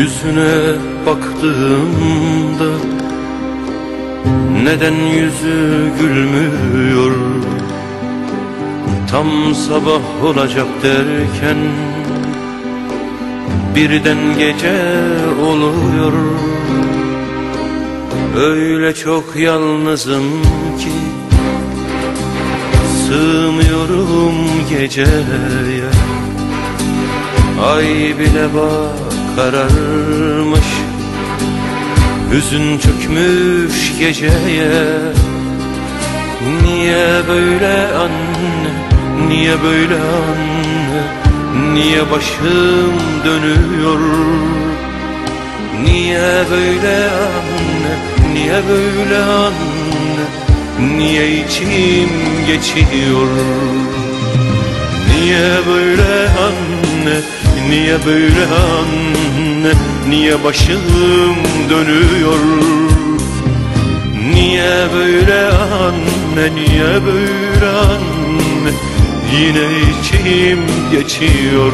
Yüzüne baktığımda Neden yüzü gülmüyor? Tam sabah olacak derken Birden gece oluyor. Öyle çok yalnızım ki Sığmıyorum geceye. Ay bile bak kararmış. Hüzün çökmüş geceye. Niye böyle anne, niye böyle anne? Niye başım dönüyor? Niye böyle anne, niye böyle anne? Niye içim geçiyor? Niye böyle anne? Niye böyle anne Niye başım dönüyor? Niye böyle anne Niye böyle anne? Yine içim geçiyor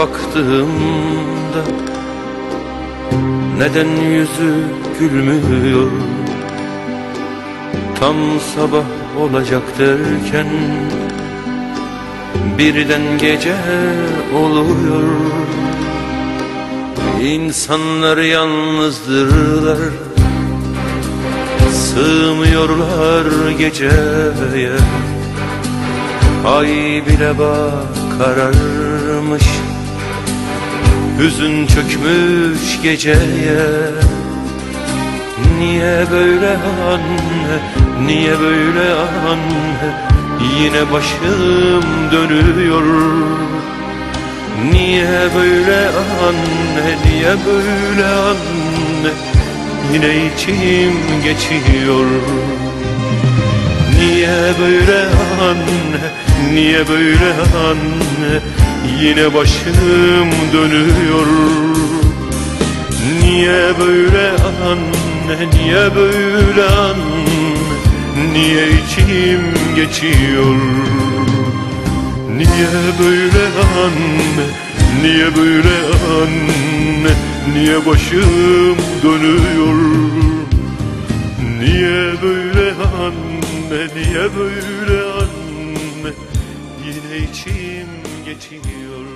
baktığımda Neden yüzü gülmüyor? Tam sabah olacak derken Birden gece oluyor. İnsanlar yalnızdırlar Sığmıyorlar geceye. Ay bile bak kararmış Hüzün çökmüş geceye. Niye böyle anne, niye böyle anne? Yine başım dönüyor. Niye böyle anne, niye böyle anne? Yine içim geçiyor. Niye böyle anne, niye böyle anne? Yine başım dönüyor. Niye böyle anne, niye böyle anne? Niye içim geçiyor? Niye böyle anne, niye böyle anne? Niye başım dönüyor? Niye böyle anne, niye böyle içim geçiyor